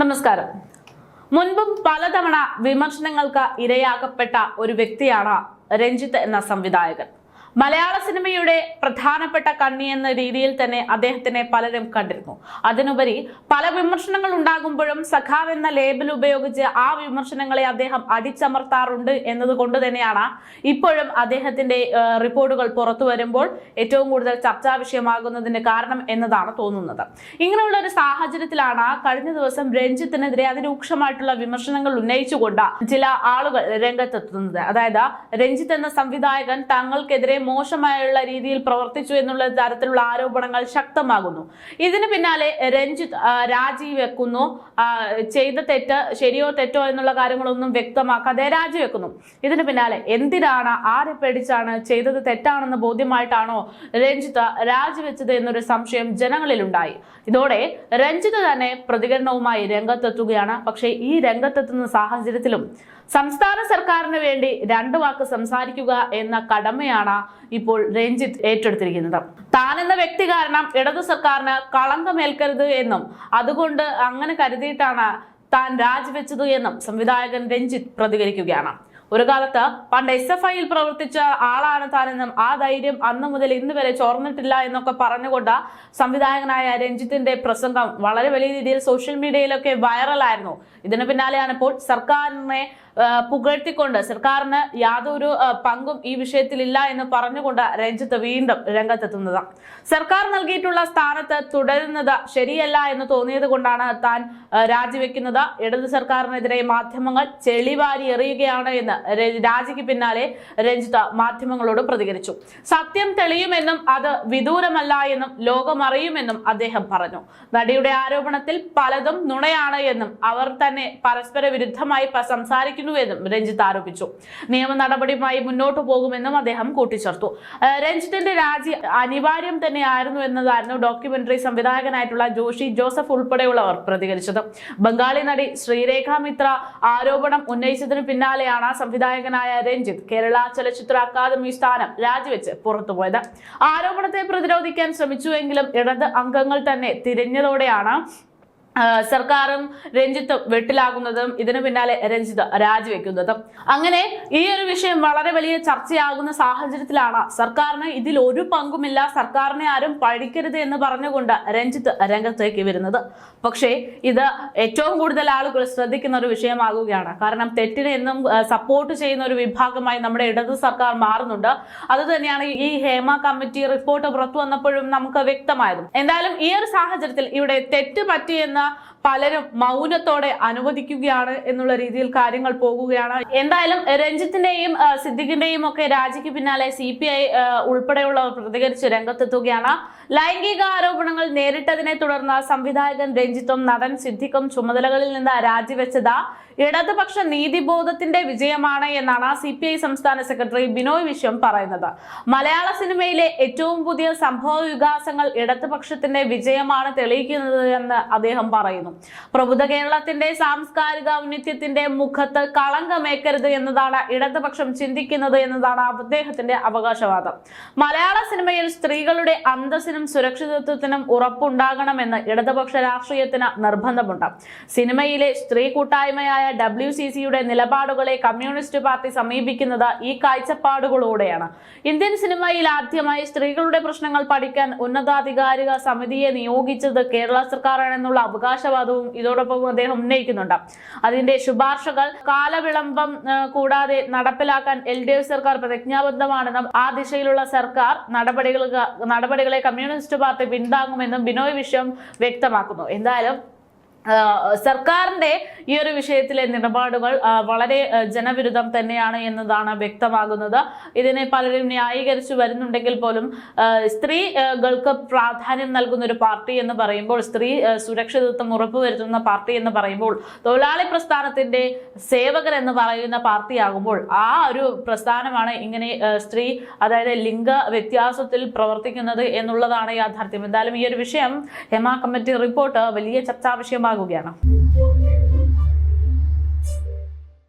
നമസ്കാരം. മുൻപും പലതവണ വിമർശനങ്ങൾക്ക് ഇരയാകപ്പെട്ട ഒരു വ്യക്തിയാണ് രഞ്ജിത്ത് എന്ന സംവിധായകൻ. മലയാള സിനിമയുടെ പ്രധാനപ്പെട്ട കണ്ണി എന്ന രീതിയിൽ തന്നെ അദ്ദേഹത്തിനെ പലരും കണ്ടിരുന്നു. അതിനുപരി പല വിമർശനങ്ങൾ ഉണ്ടാകുമ്പോഴും സഖാവ് എന്ന ലേബൽ ഉപയോഗിച്ച് ആ വിമർശനങ്ങളെ അദ്ദേഹം അടിച്ചമർത്താറുണ്ട് എന്നതുകൊണ്ട് തന്നെയാണ് ഇപ്പോഴും അദ്ദേഹത്തിന്റെ റിപ്പോർട്ടുകൾ പുറത്തു വരുമ്പോൾ ഏറ്റവും കൂടുതൽ ചർച്ചാ വിഷയമാകുന്നതിന് കാരണം എന്നതാണ് തോന്നുന്നത്. ഇങ്ങനെയുള്ള ഒരു സാഹചര്യത്തിലാണ് കഴിഞ്ഞ ദിവസം രഞ്ജിത്തിനെതിരെ അതിരൂക്ഷമായിട്ടുള്ള വിമർശനങ്ങൾ ഉന്നയിച്ചുകൊണ്ട് ചില ആളുകൾ രംഗത്തെത്തുന്നത്. അതായത് രഞ്ജിത്ത് എന്ന സംവിധായകൻ തങ്ങൾക്കെതിരെ മോശമായുള്ള രീതിയിൽ പ്രവർത്തിച്ചു എന്നുള്ള തരത്തിലുള്ള ആരോപണങ്ങൾ ശക്തമാകുന്നു. ഇതിന് പിന്നാലെ രഞ്ജിത്ത് രാജിവെക്കുന്നു. ചെയ്ത തെറ്റ് ശരിയോ തെറ്റോ എന്നുള്ള കാര്യങ്ങളൊന്നും വ്യക്തമാക്കാതെ രാജിവെക്കുന്നു. ഇതിന് പിന്നാലെ എന്തിനാണ് ആരെ പേടിച്ചാണ് ചെയ്തത് തെറ്റാണെന്ന് ബോധ്യമായിട്ടാണോ രഞ്ജിത്ത് രാജിവെച്ചത് എന്നൊരു സംശയം ജനങ്ങളിലുണ്ടായി. ഇതോടെ രഞ്ജിത്ത് തന്നെ പ്രതികരണവുമായി രംഗത്തെത്തുകയാണ്. പക്ഷേ ഈ രംഗത്തെത്തുന്ന സാഹചര്യത്തിലും സംസ്ഥാന സർക്കാരിന് വേണ്ടി രണ്ട് വാക്ക് സംസാരിക്കുക എന്ന കടമയാണ് ഇപ്പോൾ രഞ്ജിത്ത് ഏറ്റെടുത്തിരിക്കുന്നത്. താൻ എന്ന വ്യക്തി കാരണം ഇടതു സർക്കാരിന് കളങ്കമേൽക്കരുത് എന്നും അതുകൊണ്ട് അങ്ങനെ കരുതിയിട്ടാണ് താൻ രാജിവെച്ചത് എന്നും സംവിധായകൻ രഞ്ജിത്ത് പ്രതികരിക്കുകയാണ്. ഒരു കാലത്ത് പണ്ട് എസ് എഫ് ഐയിൽ പ്രവർത്തിച്ച ആളാണ് താനെന്നും ആ ധൈര്യം അന്ന് മുതൽ ഇന്ന് വരെ ചോർന്നിട്ടില്ല എന്നൊക്കെ പറഞ്ഞുകൊണ്ട് സംവിധായകനായ രഞ്ജിത്തിന്റെ പ്രസംഗം വളരെ വലിയ രീതിയിൽ സോഷ്യൽ മീഡിയയിലൊക്കെ വൈറലായിരുന്നു ഇതിന് പിന്നാലെയാണ് ഇപ്പോൾ സർക്കാരിനെ പുകഴ്ത്തിക്കൊണ്ട് സർക്കാരിന് യാതൊരു പങ്കും ഈ വിഷയത്തിലില്ല എന്ന് പറഞ്ഞുകൊണ്ട് രഞ്ജിത്ത് വീണ്ടും രംഗത്തെത്തുന്നത്. സർക്കാർ നൽകിയിട്ടുള്ള സ്ഥാനത്ത് തുടരുന്നത് ശരിയല്ല എന്ന് തോന്നിയത് കൊണ്ടാണ് താൻ രാജിവെക്കുന്നത്. ഇടതു സർക്കാരിനെതിരെ മാധ്യമങ്ങൾ ചെളിവാരി എറിയുകയാണ് എന്ന് രാജിക്ക് പിന്നാലെ രഞ്ജിത്ത് മാധ്യമങ്ങളോട് പ്രതികരിച്ചു. സത്യം തെളിയുമെന്നും അത് വിദൂരമല്ല എന്നും ലോകമറിയുമെന്നും അദ്ദേഹം പറഞ്ഞു. നടിയുടെ ആരോപണത്തിൽ പലതും നുണയാണ് എന്നും അവർ തന്നെ പരസ്പര വിരുദ്ധമായി സംസാരിക്കുന്നുവെന്നും രഞ്ജിത്ത് ആരോപിച്ചു. നിയമ നടപടിയുമായി മുന്നോട്ടു പോകുമെന്നും അദ്ദേഹം കൂട്ടിച്ചേർത്തു. രഞ്ജിത്തിന്റെ രാജി അനിവാര്യം തന്നെയായിരുന്നു എന്നതായിരുന്നു ഡോക്യുമെന്ററി സംവിധായകനായിട്ടുള്ള ജോഷി ജോസഫ് ഉൾപ്പെടെയുള്ളവർ പ്രതികരിച്ചത്. ബംഗാളി നടി ശ്രീരേഖ മിത്ര ആരോപണം ഉന്നയിച്ചതിന് പിന്നാലെയാണ് സംവിധായകനായ രഞ്ജിത്ത് കേരള ചലച്ചിത്ര അക്കാദമി സ്ഥാനം രാജിവെച്ച് പുറത്തുപോയത്. ആരോപണത്തെ പ്രതിരോധിക്കാൻ ശ്രമിച്ചുവെങ്കിലും ഇടത് അംഗങ്ങൾ തന്നെ തിരിഞ്ഞതോടെയാണ് സർക്കാരും രഞ്ജിത്ത് വെട്ടിലാകുന്നതും ഇതിനു പിന്നാലെ രഞ്ജിത്ത് രാജിവെക്കുന്നതും. അങ്ങനെ ഈ ഒരു വിഷയം വളരെ വലിയ ചർച്ചയാകുന്ന സാഹചര്യത്തിലാണ് സർക്കാരിന് ഇതിൽ ഒരു പങ്കുമില്ല സർക്കാരിനെ ആരും പഴിക്കരുത് എന്ന് പറഞ്ഞുകൊണ്ട് രഞ്ജിത്ത് രംഗത്തേക്ക് വരുന്നത്. പക്ഷേ ഇത് ഏറ്റവും കൂടുതൽ ആളുകൾ ശ്രദ്ധിക്കുന്ന ഒരു വിഷയമാകുകയാണ്. കാരണം തെറ്റിനെ എന്നും സപ്പോർട്ട് ചെയ്യുന്ന ഒരു വിഭാഗമായി നമ്മുടെ ഇടത് സർക്കാർ മാറുന്നുണ്ട്. അതുതന്നെയാണ് ഈ ഹേമ കമ്മിറ്റി റിപ്പോർട്ട് പുറത്തു വന്നപ്പോഴും നമുക്ക് വ്യക്തമായതും. എന്തായാലും ഈ ഒരു സാഹചര്യത്തിൽ ഇവിടെ തെറ്റ് പറ്റിയെന്ന പലരും മൗനത്തോടെ അനുവദിക്കുകയാണ് എന്നുള്ള രീതിയിൽ കാര്യങ്ങൾ പോകുകയാണ്. എന്തായാലും രഞ്ജിത്തിന്റെയും സിദ്ദിഖിന്റെയും ഒക്കെ രാജിക്ക് പിന്നാലെ സി പി ഐ ഉൾപ്പെടെയുള്ളവർ പ്രതികരിച്ച് രംഗത്തെത്തുകയാണ്. ലൈംഗിക ആരോപണങ്ങൾ നേരിട്ടതിനെ തുടർന്ന് സംവിധായകൻ രഞ്ജിത്തും നടൻ സിദ്ദിഖും ചുമതലകളിൽ നിന്ന് രാജിവെച്ചത് ഇടതുപക്ഷ നീതിബോധത്തിന്റെ വിജയമാണ് എന്നാണ് സി പി ഐ സംസ്ഥാന സെക്രട്ടറി ബിനോയ് വിശ്വം പറയുന്നത്. മലയാള സിനിമയിലെ ഏറ്റവും പുതിയ സംഭവ വികാസങ്ങൾ ഇടതുപക്ഷത്തിന്റെ വിജയമാണ് തെളിയിക്കുന്നത് എന്ന് അദ്ദേഹം പറയുന്നു. പ്രബുദ്ധ കേരളത്തിന്റെ സാംസ്കാരിക ഔന്നിത്യത്തിന്റെ മുഖത്ത് കളങ്കമേക്കരുത് എന്നതാണ് ഇടതുപക്ഷം ചിന്തിക്കുന്നത് എന്നതാണ് അദ്ദേഹത്തിന്റെ അവകാശവാദം. മലയാള സിനിമയിൽ സ്ത്രീകളുടെ അന്തസ്സിനും സുരക്ഷിതത്വത്തിനും ഉറപ്പുണ്ടാകണമെന്ന് ഇടതുപക്ഷ രാഷ്ട്രീയത്തിന് നിർബന്ധമുണ്ട്. സിനിമയിലെ സ്ത്രീ കൂട്ടായ്മയായ ഡബ്ല്യു സി സിയുടെ നിലപാടുകളെ കമ്മ്യൂണിസ്റ്റ് പാർട്ടി സമീപിക്കുന്നത് ഈ കാഴ്ചപ്പാടുകളോടെയാണ്. ഇന്ത്യൻ സിനിമയിൽ ആദ്യമായി സ്ത്രീകളുടെ പ്രശ്നങ്ങൾ പഠിക്കാൻ ഉന്നതാധികാരിക സമിതിയെ നിയോഗിച്ചത് കേരള സർക്കാരാണെന്നുള്ള അവകാശവാദവും ഇതോടൊപ്പം അദ്ദേഹം ഉന്നയിക്കുന്നുണ്ട്. അതിന്റെ ശുപാർശകൾ കാലവിളംബം കൂടാതെ നടപ്പിലാക്കാൻ എൽ ഡി എഫ് സർക്കാർ പ്രതിജ്ഞാബദ്ധമാണെന്നും ആ ദിശയിലുള്ള സർക്കാർ നടപടികൾ നടപടികളെ കമ്മ്യൂണിസ്റ്റ് പാർട്ടി പിന്താങ്ങുമെന്നും ബിനോയ് വിശ്വം വ്യക്തമാക്കുന്നു. എന്തായാലും സർക്കാരിന്റെ ഈ ഒരു വിഷയത്തിലെ നിലപാടുകൾ വളരെ ജനവിരുദ്ധം തന്നെയാണ് എന്നതാണ് വ്യക്തമാകുന്നത്. ഇതിനെ പലരും ന്യായീകരിച്ചു വരുന്നുണ്ടെങ്കിൽ പോലും സ്ത്രീകൾക്ക് പ്രാധാന്യം നൽകുന്ന ഒരു പാർട്ടി എന്ന് പറയുമ്പോൾ സ്ത്രീ സുരക്ഷിതത്വം ഉറപ്പുവരുത്തുന്ന പാർട്ടി എന്ന് പറയുമ്പോൾ തൊഴിലാളി പ്രസ്ഥാനത്തിന്റെ സേവകർ എന്ന് പറയുന്ന പാർട്ടിയാകുമ്പോൾ ആ ഒരു പ്രസ്ഥാനമാണ് ഇങ്ങനെ സ്ത്രീ അതായത് ലിംഗ വ്യത്യാസത്തിൽ പ്രവർത്തിക്കുന്നത് എന്നുള്ളതാണ് യാഥാർത്ഥ്യം. എന്തായാലും ഈ ഒരു വിഷയം ഹെമ കമ്മിറ്റി റിപ്പോർട്ട് വലിയ ചർച്ചാ വിഷയമാകുകയാണ്